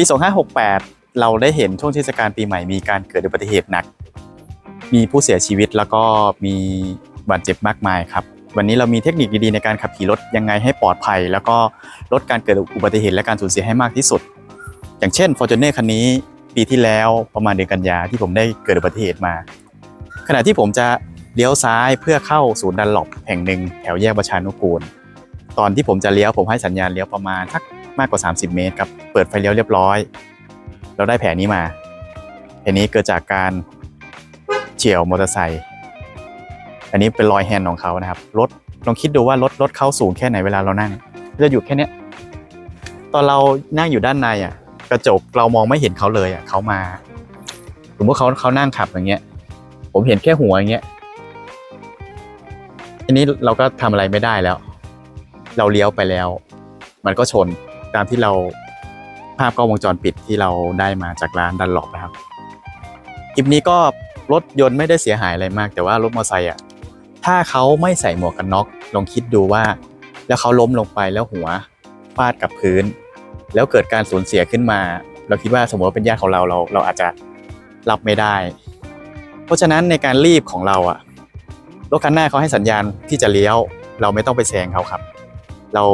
ปี 2568 เราได้เห็นช่วงเทศกาลปีใหม่มีการเกิดอุบัติเหตุหนัก มีผู้เสียชีวิตแล้วก็มีบาดเจ็บมากมายครับ วันนี้เรามีเทคนิคดีๆในการขับขี่รถยังไงให้ปลอดภัย แล้วก็ลดการเกิดอุบัติเหตุและการสูญเสียให้มากที่สุด อย่างเช่น Fortuner คันนี้ปีที่แล้วประมาณเดือนกันยาที่ผมได้เกิดอุบัติเหตุมา ขณะที่ผมจะเลี้ยวซ้ายเพื่อเข้าศูนย์ดันหลบแห่งหนึ่งแถวแยกประชานุกูล ตอนที่ผมจะเลี้ยวผมให้สัญญาณเลี้ยวประมาณสัก มากกว่า 30 เมตรครับ เปิดไฟเลี้ยวเรียบร้อย เราได้แผลนี้มา แผลนี้เกิดจากการเฉี่ยวมอเตอร์ไซค์ อันนี้เป็นรอยแฮนด์ของเขานะครับ รถลองคิดดูว่ารถรถเขาสูงแค่ไหนเวลาเรานั่ง จะอยู่แค่นี้ตอนเรานั่งอยู่ด้านในอะ กระจกเรามองไม่เห็นเขาเลยอะเขามาสมมติเขาเขานั่งขับอย่างเงี้ย ผมเห็นแค่หัวอย่างเงี้ยทีนี้เราก็ทำอะไรไม่ได้แล้ว เราเลี้ยวไปแล้ว มันก็ชน ตามที่เราภาพกล้องวงจรปิดที่เราได้มาจากร้านดันหลบนะครับคลิปนี้ก็รถยนต์ไม่ได้เสียหายอะไรมาก แต่ว่ารถมอเตอร์ไซค์อะถ้าเขาไม่ใส่หมวกกันน็อกลองคิดดูว่า แล้วเขาล้มลงไปแล้วหัวฟาดกับพื้น แล้วเกิดการสูญเสียขึ้นมา เราคิดว่าสมมติว่าเป็นญาติของเราเราเราอาจจะรับไม่ได้ เพราะฉะนั้นในการรีบของเราอะรถคันหน้าเขาให้สัญญาณที่จะเลี้ยว เราไม่ต้องไปแซงเขาครับ เรา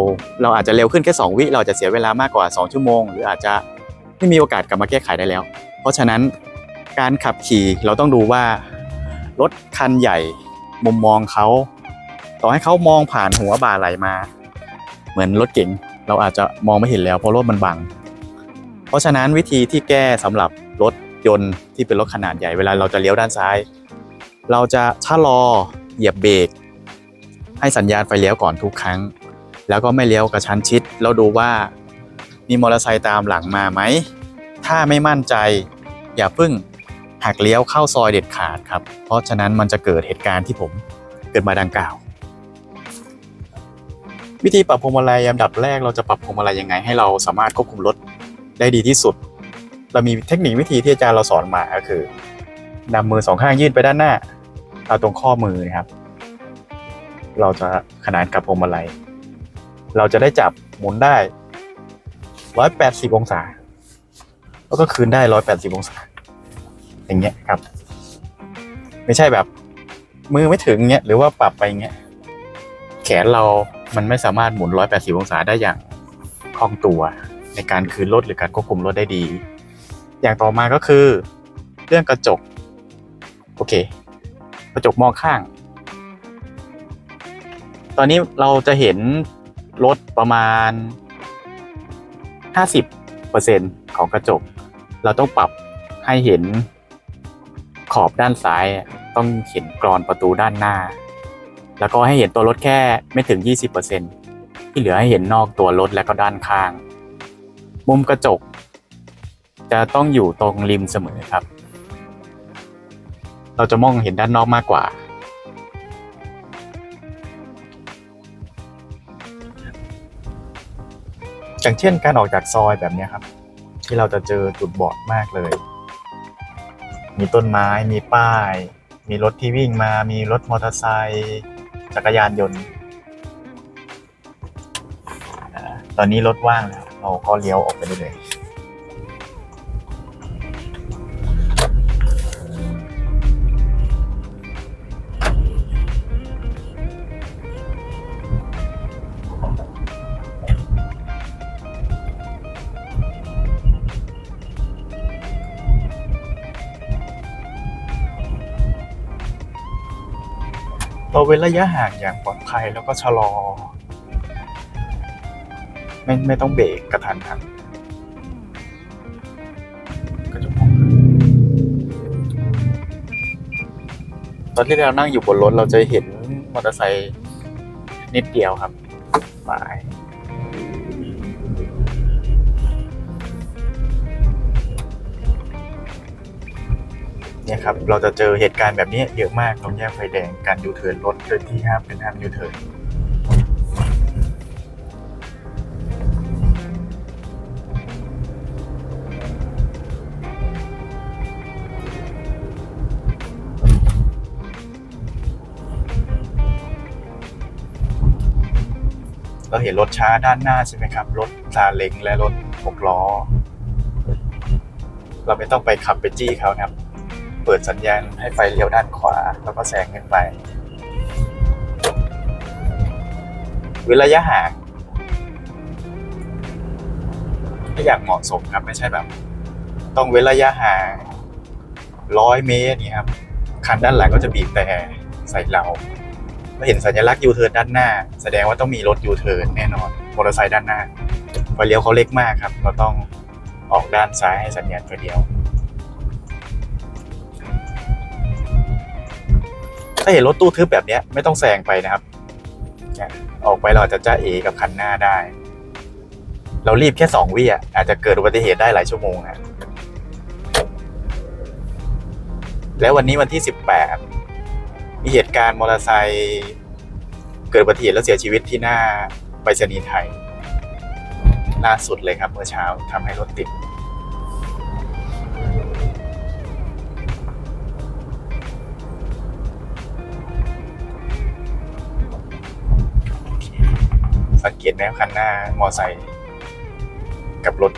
เราอาจจะเร็วขึ้นแค่ 2 วิ เราจะเสียเวลามากกว่า 2 ชั่วโมง หรืออาจจะไม่มีโอกาสกลับมาแก้ไขได้แล้ว เพราะฉะนั้นการขับขี่เราต้องดูว่ารถคันใหญ่มุมมองเขาต่อให้เขามองผ่านหัวบ่าไหลมา เหมือนรถเก๋งเราอาจจะมองไม่เห็นแล้วเพราะรถมันบัง เพราะฉะนั้นวิธีที่แก้สำหรับรถยนต์ที่เป็นรถขนาดใหญ่เวลาเราจะเลี้ยวด้านซ้าย เราจะชะลอเหยียบเบรกให้สัญญาณไฟเลี้ยวก่อนทุกครั้ง แล้วก็ไม่เลี้ยวกระชั้นชิด แล้วดูว่ามีมอเตอร์ไซค์ตามหลังมาไหม ถ้าไม่มั่นใจอย่าเพิ่งหักเลี้ยวเข้าซอยเด็ดขาดครับ เพราะฉะนั้นมันจะเกิดเหตุการณ์ที่ผมเกิดมาดังกล่าว วิธีปรับพวงมาลัยอันดับแรกเราจะปรับพวงมาลัยยังไง ให้เราสามารถควบคุมรถได้ดีที่สุด เรามีเทคนิควิธีที่อาจารย์เราสอนมาก็คือนำมือสองข้างยื่นไปด้านหน้าเอาตรงข้อมือนะครับ เราจะขนานกับพวงมาลัย เราจะได้จับหมุนได้180องศา แล้วก็คืนได้180องศา อย่างเงี้ยครับ ไม่ใช่แบบ มือไม่ถึงเงี้ยหรือว่าปรับไปเงี้ยแขนเรามันไม่สามารถหมุน180องศาได้อย่างคล่องตัว ในการคืนรถหรือการควบคุมรถได้ดี อย่างต่อมาก็คือ เรื่องกระจก โอเค กระจกมองข้าง ตอนนี้เราจะเห็น รถประมาณ 50%ของกระจก เราต้องปรับให้เห็นขอบด้านซ้ายต้องเห็นกรอนประตูด้านหน้า แล้วก็ให้เห็นตัวรถแค่ไม่ถึง 20%ที่เหลือให้เห็นนอกตัวรถและก็ด้านข้าง มุมกระจก จะต้องอยู่ตรงริมเสมอครับ เราจะมองเห็นด้านนอกมากกว่า อย่างเช่นการออกจากซอยแบบนี้ครับ ที่เราจะเจอจุดบอดมากเลย มีต้นไม้มีป้าย มีรถที่วิ่งมา มีรถมอเตอร์ไซค์จักรยานยนต์ ตอนนี้รถว่างแล้วเราก็เลี้ยวออกไปได้เลย เราเว้นระยะห่างอย่างปลอดภัยแล้วก็ชะลอ ไม่ไม่ต้องเบรกกระทันหันก็จะมอตอนที่เรานั่งอยู่บนรถเราจะเห็นมอเตอร์ไซค์นิดเดียวครับ บาย เนี่ยครับเราจะเจอเหตุการณ์แบบนี้เยอะมากตรงแยกไฟแดงการยูเทิร์นรถโดยที่ห้ามเป็นห้ามยูเทิร์นเราเห็นรถช้าด้านหน้าใช่ไหมครับ รถซาเล้งและรถหกล้อ เราไม่ต้องไปขับไปจี้เขาครับ เปิดสัญญาณให้ไฟเลี้ยวด้านขวา แล้วก็แซงขึ้นไปว้นระยะห่างให้อยางเหมาะสมครับไม่ใช่แบบ ต้องเว้นระยะห่างร้อยเมตรนี่ครับคันด้านหลังก็จะบีบแต่ใส่เราเมื่เห็นสัญลักษณ์ยูเทิร์นด้านหน้า แสดงว่าต้องมีรถยูเทิร์นแน่นอนมอเตอร์ไซค์ด้านหน้าไฟเลี้ยวเขาเล็กมากครับ เราต้องออกด้านซ้ายให้สัญญาณไฟเลี้ยว ถ้าเห็นรถตู้ทึบแบบนี้ไม่ต้องแซงไปนะครับออกไปเราอาจจะจ้าเอกับคันหน้าได้ เรารีบแค่สองวิอะอาจจะเกิดอุบัติเหตุได้หลายชั่วโมงนะแล้ววันนี้วันที่สิบแปดมีเหตุการณ์มอเตอร์ไซค์เกิดอุบัติเหตุแล้วเสียชีวิตที่หน้าไปรษณีย์ไทยล่าสุดเลยครับเมื่อเช้าทำให้รถติด สังเกตแนวคันหน้ามอไซค์กับรถ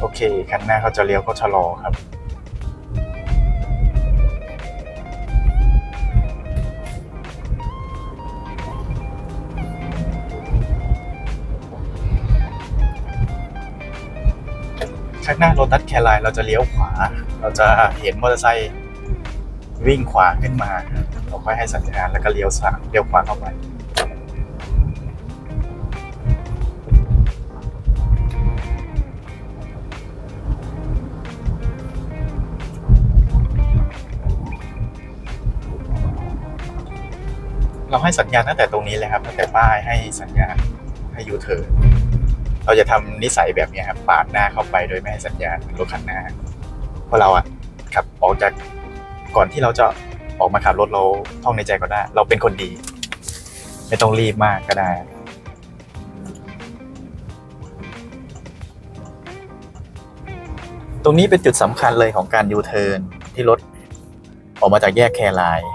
โอเค คันหน้าเขาจะเลี้ยวก็ชะลอครับ ข้างหน้ารถตัดแคร์ไลน์เราจะเลี้ยวขวา เราจะเห็นมอเตอร์ไซค์วิ่งขวาขึ้นมา เราค่อยให้สัญญาณแล้วก็เลี้ยวซ้ายเลี้ยวขวาเข้าไปเราให้สัญญาณตั้งแต่ตรงนี้เลยครับตั้งแต่ป้ายให้สัญญาณให้ยูเทิร์น เราจะทำนิสัยแบบนี้ครับปาดหน้าเข้าไปโดยไม่ให้สัญญาณรถคันหน้าเพราะเราอะขับออกจากก่อนที่เราจะออกมาขับรถเราท่องในใจก็ได้ เราเป็นคนดี ไม่ต้องรีบมากก็ได้ตรงนี้เป็นจุดสำคัญเลยของการยูเทิร์นที่รถออกมาจากแยกแคร์ไลน์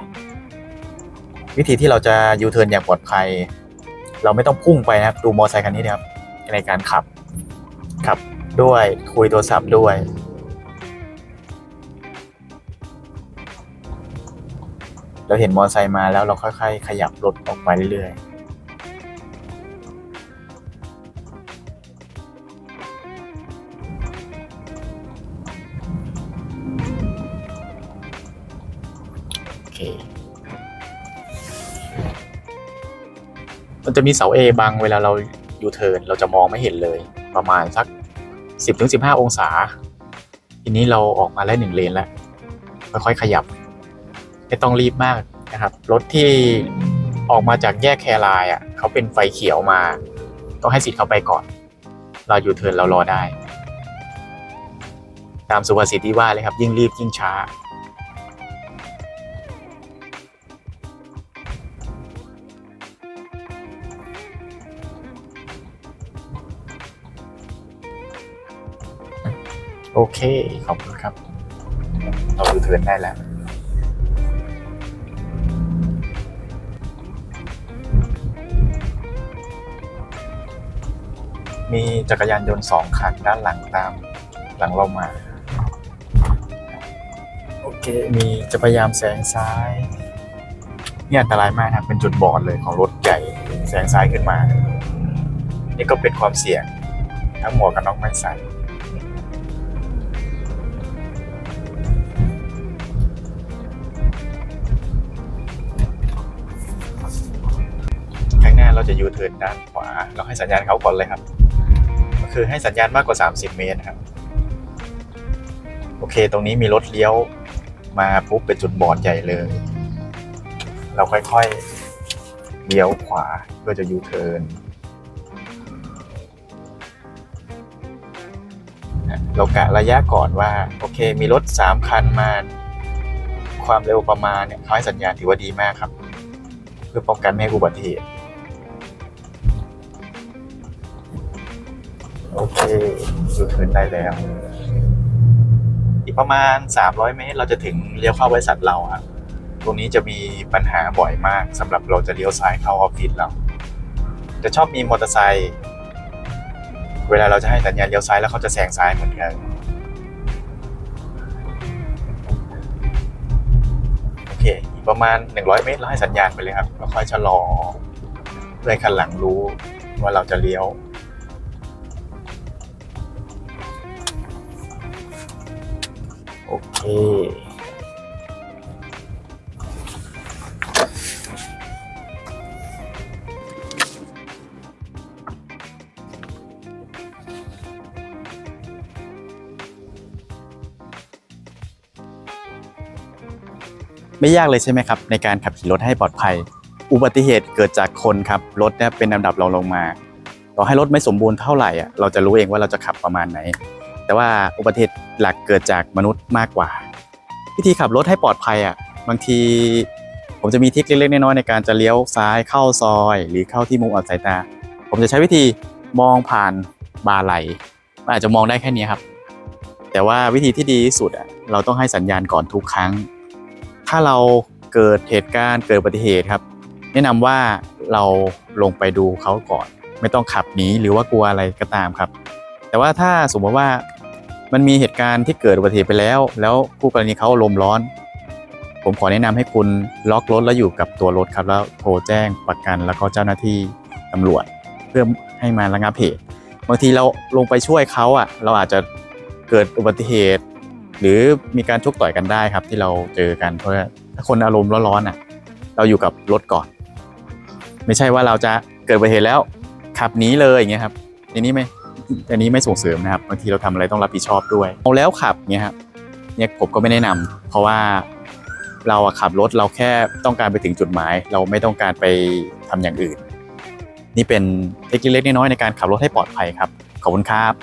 วิธีที่เราจะยูเทิร์นอย่างปลอดภัย เราไม่ต้องพุ่งไปนะครับ ดูมอเตอร์ไซค์คันนี้นะครับ ในการขับ ขับด้วยคุยโทรศัพท์ด้วย เราเห็นมอเตอร์ไซค์มาแล้วเราค่อยๆ ขยับรถออกไปเรื่อยๆมันจะมีเสา A บังเวลาเรา ยูเทิร์นเราจะมองไม่เห็นเลยประมาณสัก 10-15 องศา ทีนี้เราออกมาแล้วหนึ่งเลนแล้ว ค่อยๆขยับ ไม่ต้องรีบมากนะครับ รถที่ออกมาจากแยกแครายอะเขาเป็นไฟเขียวมา ต้องให้สิทธิ์เขาไปก่อน เราอยู่เทินเรารอได้ ตามสุภาษิตที่ว่าเลยครับ ยิ่งรีบยิ่งช้า โอเค ขอบคุณครับ เราดูเทินได้แล้วมีจักรยานยนต์สองคันด้านหลังตามหลังเรามา โอเค มีจะพยายามแซงซ้ายนี่อันตรายมากนะเป็นจุดบอดเลยของรถใหญ่แซงซ้ายขึ้นมา นี่ก็เป็นความเสี่ยงทั้งหมวกกันน็อกไม่ใส่ จะยูเทิร์นด้านขวา เราให้สัญญาณเขาก่อนเลยครับ ก็คือให้สัญญาณมากกว่า 30 เมตรครับ โอเค ตรงนี้มีรถเลี้ยวมาปุ๊บเป็นจุดบอดใหญ่เลย เราค่อยๆเลี้ยวขวาเพื่อจะยูเทิร์นเรากะระยะก่อนว่า โอเค มีรถ 3 คันมาความเร็วประมาณเนี่ยเขาให้สัญญาณถือว่าดีมากครับ เพื่อป้องกันไม่ให้อุบัติเหตุ โอเคยูเทิร์นได้แล้ว อีกประมาณ 300 เมตร เราจะถึงเลี้ยวเข้าบริษัทเราครับตรงนี้จะมีปัญหาบ่อยมากสำหรับเราจะเลี้ยวซ้ายเข้าออฟฟิศเรา จะชอบมีมอเตอร์ไซค์เวลาเราจะให้สัญญาณเลี้ยวซ้ายแล้วเขาจะแซงซ้ายเหมือนกันโอเคอีกประมาณ 100 เมตรเราให้สัญญาณไปเลยครับแล้วค่อยชะลอเพื่อให้คันหลังรู้ว่าเราจะเลี้ยว โอเคไม่ยากเลยใช่ไหมครับ ในการขับขี่รถให้ปลอดภัย อุบัติเหตุเกิดจากคนครับรถเนี่ยเป็นลำดับรองลงมา ต่อให้รถไม่สมบูรณ์เท่าไหร่อะเราจะรู้เองว่าเราจะขับประมาณไหน แต่ว่าอุบัติเหตุหลักเกิดจากมนุษย์มากกว่า วิธีขับรถให้ปลอดภัยอะบางทีผมจะมีทิคเล็กๆน้อยๆในการจะเลี้ยวซ้ายเข้าซอย หรือเข้าที่มุมอับสายตา ผมจะใช้วิธีมองผ่านบาไหลอาจจะมองได้แค่นี้ครับ แต่ว่าวิธีที่ดีที่สุดอะเราต้องให้สัญญาณก่อนทุกครั้ง ถ้าเราเกิดเหตุการณ์เกิดอุบัติเหตุครับ แนะนำว่าเราลงไปดูเขาก่อน ไม่ต้องขับหนีหรือว่ากลัวอะไรก็ตามครับ แต่ว่าถ้าสมมติว่า มันมีเหตุการณ์ที่เกิดอุบัติเหตุไปแล้ว แล้วผู้กรณีเขาลมณ์ร้อน ผมขอแนะนำให้คุณล็อกรถแล้วอยู่กับตัวรถครับแล้วโทรแจ้งประกันแล้วก็เจ้าหน้าที่ตำรวจ เพื่อให้มาระงับเหตุบางทีเราลงไปช่วยเขาอะ เราอาจจะเกิดอุบัติเหตุ หรือมีการชกต่อยกันได้ครับ ที่เราเจอกันเพราะถ้าคนอารมณ์ร้อนๆอะ เราอยู่กับรถก่อน ไม่ใช่ว่าเราจะเกิดอุบัติเหตุแล้วขับหนีเลยอย่างเงี้ยครับอันนี้ไม่ อันนี้ไม่ส่งเสริมนะครับบางทีเราทำอะไรต้องรับผิดชอบด้วยเอาแล้วขับเนี่ยครับเนี่ยผมก็ไม่แนะนำเพราะว่าเราขับรถเราแค่ต้องการไปถึงจุดหมาย เราไม่ต้องการไปทำอย่างอื่น นี่เป็นเทคนิคเล็กๆน้อยๆในการขับรถให้ปลอดภัยครับขอบคุณครับ